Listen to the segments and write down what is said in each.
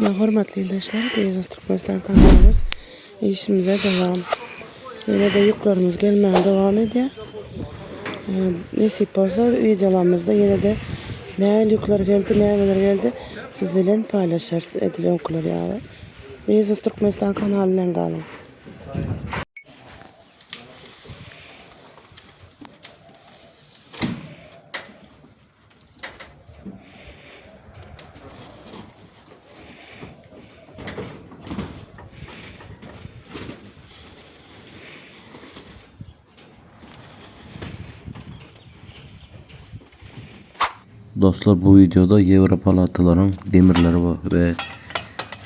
Ve hürmetli arkadaşlar, Beyaz Türkmenistan kanalımız işimize devam. Yine de yüklerimiz gelmeye devam ediyor. Nasip olsa videolarımızda yine de ne yükler geldi, ne neler geldi sizinle paylaşırız edilen yükler yani. Beyaz Türkmenistan kanalından kalın. Dostlar bu videoda Avrupa palatıların demirleri ve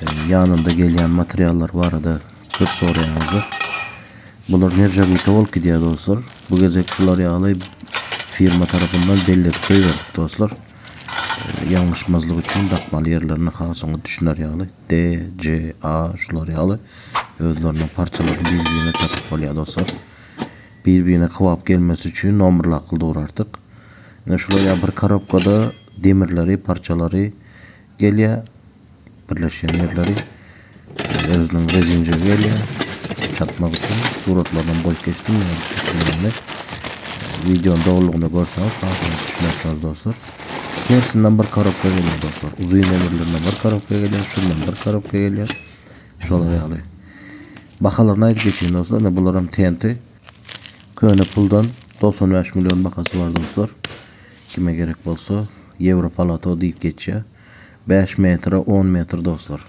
e, yanında gelen materyaller var da kırk soruyanızdır. Bunlar nerede ol gidiyor dostlar. Bu gezekçiler yağlı firma tarafından belli koyuverdik dostlar. E, yanlışmazlık için takmalı yerlerine hasını düşünür yağlı. D, C, A şular yağlı. Özlerine parçaları birbirine takıp oluyor dostlar. Birbirine kıvap gelmesi için numaralı akılda artık. Yine şuraya bir karabkada demirleri, parçaları geliyor. Birleşen yerleri özünün rezince geliyor. Çatmak için suratlardan boy geçtim. Yani, videonun doğruluğunu görseniz fazla düşünürsünüz dostlar. Gerisinden bir karabka geliyor dostlar. Uzun demirlerinden bir karabka geliyor. Şundan bir karabka geliyor. Şöyle yani. Bakalarına geçeyim dostlar. Ne bunlarım TNT. Köyüne puldan 95 milyon bakası var dostlar. Kime gerek bolsa Euro palato deyip geçiyor. 5 metre 10 metre dostlar.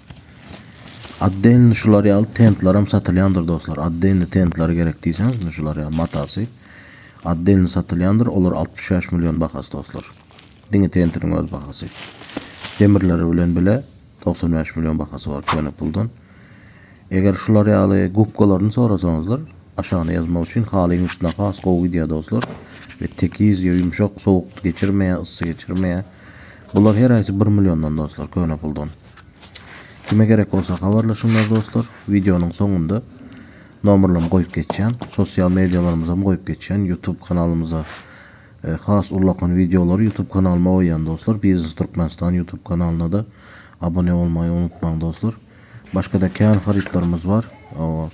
Adden şular al tentlaram satılyandır dostlar. Adden tentlar gerek diyseniz şular al matası. Adden satılyandır olur 65 milyon bakası dostlar. Dini tentinin öz bakası. Demirleri bilen bile 95 milyon bakası var köyüne puldan. Eğer şular yalı gupkalarını sorasanızlar aşağıya yazmak için üstüne has kovu diye dostlar. Ve tekiz ya yumuşak soğuk geçirmeye, ısı geçirmeye. Bunlar her ayısı 1 milyondan dostlar köyüne puldan. Kime gerek olsa haberleşinler dostlar. Videonun sonunda numarlarımı koyup geçeceğim. Sosyal medyalarımıza koyup geçeceğim. YouTube kanalımıza e, has ulakın videoları YouTube kanalıma oyan dostlar. Business Turkmenistan YouTube kanalına da abone olmayı unutmayın dostlar. Başka da kehan haritlarımız var. O,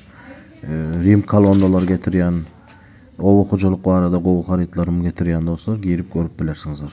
Rim kalondalar getiren, Ovu hocalık var da qovu haritlarımı getiren dostlar. Girip görüp bilersinizler.